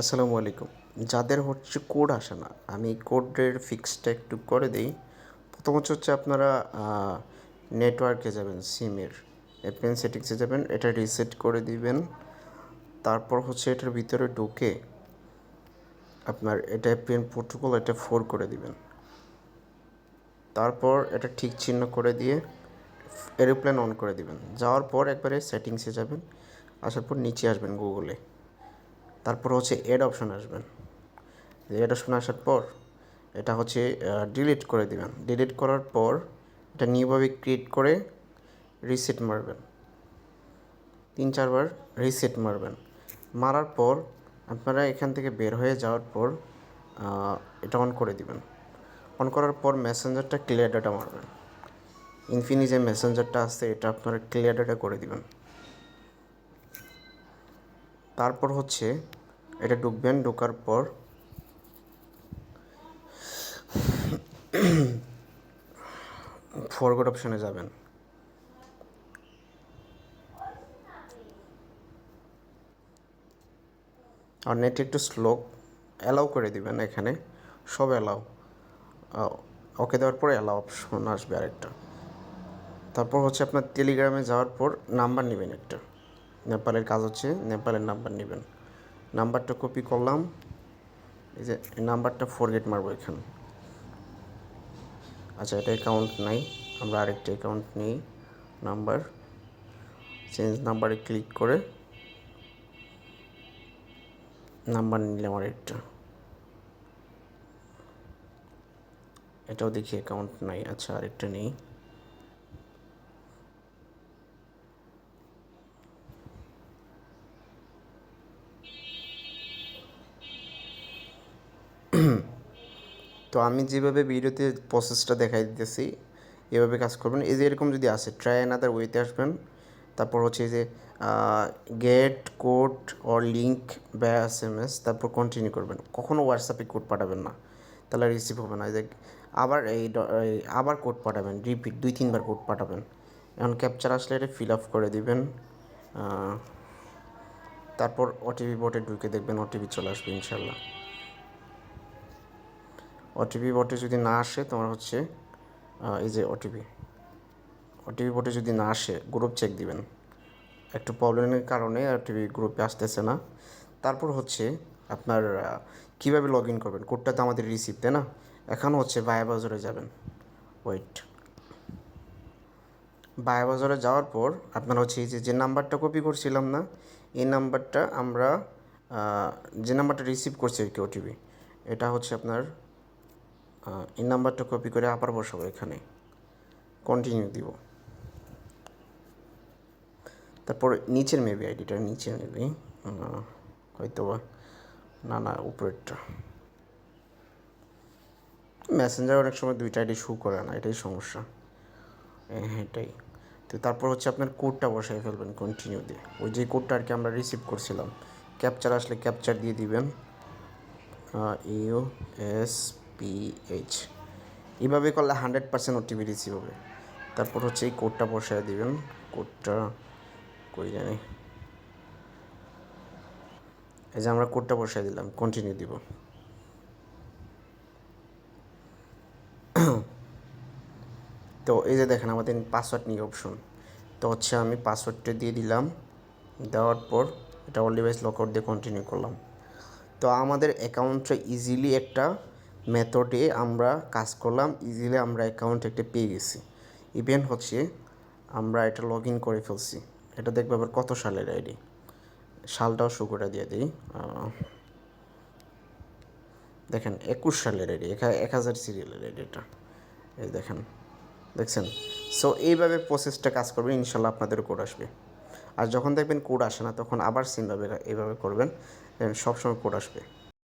আসসালামু আলাইকুম। যাদের হচ্ছে কোড আসে না, আমি কোডের ফিক্সটা একটু করে দিই। প্রথমত হচ্ছে আপনারা নেটওয়ার্কে যাবেন সিমের এপিএন সেটিংসে যাবেন, এটা রিসেট করে দিবেন। তারপর হচ্ছে এটার ভিতরে ঢুকে আপনার এটা এপিএন প্রোটোকল এটা ফোর করে দিবেন। তারপর এটা ঠিক চিহ্ন করে দিয়ে এরোপ্লেন অন করে দিবেন। যাওয়ার পর একবারে সেটিংসে যাবেন, আসার পর নিচে আসবেন গুগলে তারপর হচ্ছে এড অপশন আসবেন এড অপশন আসার পর এটা হচ্ছে ডিলিট করে দিবেন। ডিলিট করার পর এটা নিউভাবে ক্রিয়েট করে রিসেট মারবেন। তিন, চারবার রিসেট মারবেন। মারার পর আপনারা এখান থেকে বের হয়ে যাওয়ার পর এটা অন করে দিবেন। অন করার পর মেসেঞ্জারটা ক্লিয়ার ডাটা মারবেন। ইনফিনি যে মেসেঞ্জারটা আছে, এটা আপনারা ক্লিয়ার ডাটা করে দিবেন। তারপর হচ্ছে এটা ঢুকবেন ঢোকার পর। ফরগড অপশনে যাবেন। আর নেট একটু স্লো অ্যালাউ করে দিবেন এখানে। সব অ্যালাউ ওকে দেওয়ার পরে অ্যালাউ অপশন আসবে আরেকটা। তারপর হচ্ছে আপনার টেলিগ্রামে যাওয়ার পর নাম্বার নেবেন একটা। নেপালের কাজ হচ্ছে নেপালের নাম্বার নেবেন। নাম্বারটা কপি করলাম। এই যে নাম্বারটা ফরগেট মারবো এখানে। আচ্ছা এটা অ্যাকাউন্ট নাই। আমরা আরেকটা অ্যাকাউন্ট নিই। নাম্বার চেঞ্জ নাম্বারে ক্লিক করে নাম্বার নিলাম আরেকটা। এটাও দেখি অ্যাকাউন্ট নাই। আচ্ছা আরেকটা নেই। তো আমি যেভাবে ভিডিওতে প্রসেসটা দেখাই দিতেছি, এভাবে কাজ করবেন। এই যে এরকম যদি আসে ট্রাই অ্যানাদার ওয়েতে আসবেন। তারপর হচ্ছে যে গেট কোড অর লিঙ্ক বা এস এম এস তারপর কন্টিনিউ করবেন। কখনও হোয়াটসঅ্যাপে কোড পাঠাবেন না। তাহলে রিসিভ হবে না। এই যে, আবার এই আবার কোড পাঠাবেন রিপিট দুই, তিনবার কোড পাঠাবেন। এখন ক্যাপচার আসলে এটা ফিল আপ করে দিবেন। তারপর ওটিপি বোর্ডে ঢুকে দেখবেন ওটিপি চলে আসবে ইনশাল্লাহ ওটিপি বটে যদি না আসে, তোমার হচ্ছে এই যে ওটিপি ওটিপি বটে যদি না আসে গ্রুপ চেক দিবেন। একটু প্রবলেমের কারণে ওটিপি গ্রুপে আসতেছে না। তারপর হচ্ছে আপনার কীভাবে লগ ইন করবেন? কোডটা তো আমাদের রিসিভ তাই না? এখন হচ্ছে বায়া বাজারে যাবেন। ওয়েট বায়া বাজারে যাওয়ার পর আপনার হচ্ছে এই যে নাম্বারটা কপি করছিলাম না, এই নাম্বারটা আমরা যে নাম্বারটা রিসিভ করছি আর কি ওটিপি এটা হচ্ছে আপনার এই নাম্বারটা কপি করে আবার বসাবো এখানে। কন্টিনিউ দিব। তারপর নিচের মেবি আইডিটা নিচে মেবি হয়তো বা না না উপরেরটা। মেসেঞ্জার অনেক সময় দুইটা আইডি শু করে না, এটাই সমস্যা। এটাই। তো তারপর হচ্ছে আপনার কোডটা বসাই ফেলবেন কন্টিনিউ দিয়ে। ওই যে কোডটা আর কি আমরা রিসিভ করছিলাম। ক্যাপচার আসলে ক্যাপচার দিয়ে দিবেন। ইউ এস পি এইচ এইভাবে করলে হান্ড্রেড পার্সেন্ট ওটিপি রিসিভ হবে। তারপর হচ্ছে এই কোডটা বসায় দিবেন। কোডটা কই জানি। এই যে আমরা কোডটা বসায় দিলাম কন্টিনিউ দিব। তো এই যে দেখেন আমাদের পাসওয়ার্ড নিয়ে অপশন তো হচ্ছে আমি পাসওয়ার্ডটা দিয়ে দিলাম। দেওয়ার পর এটা অল ডিভাইস লকআউট দিয়ে কন্টিনিউ করলাম। তো আমাদের অ্যাকাউন্টটা ইজিলি একটা মেথডে আমরা কাজ করলাম ইজিলি আমরা অ্যাকাউন্ট একটা পেয়ে গেছি। ইভেন হচ্ছে আমরা এটা লগ ইন করে ফেলছি। এটা দেখবে আবার কত সালের আইডি সালটাও শো করে দিয়ে দিই। দেখেন, একুশ সালের আইডি এক হাজার সিরিয়ালের আইডি এটা। এই দেখেন, দেখছেন? সো এইভাবে প্রসেসটা কাজ করবেন ইনশাল্লাহ আপনাদের কোড আসবে। আর যখন দেখবেন কোড আসে না, তখন আবার সেমভাবে এইভাবে করবেন সবসময় কোড আসবে।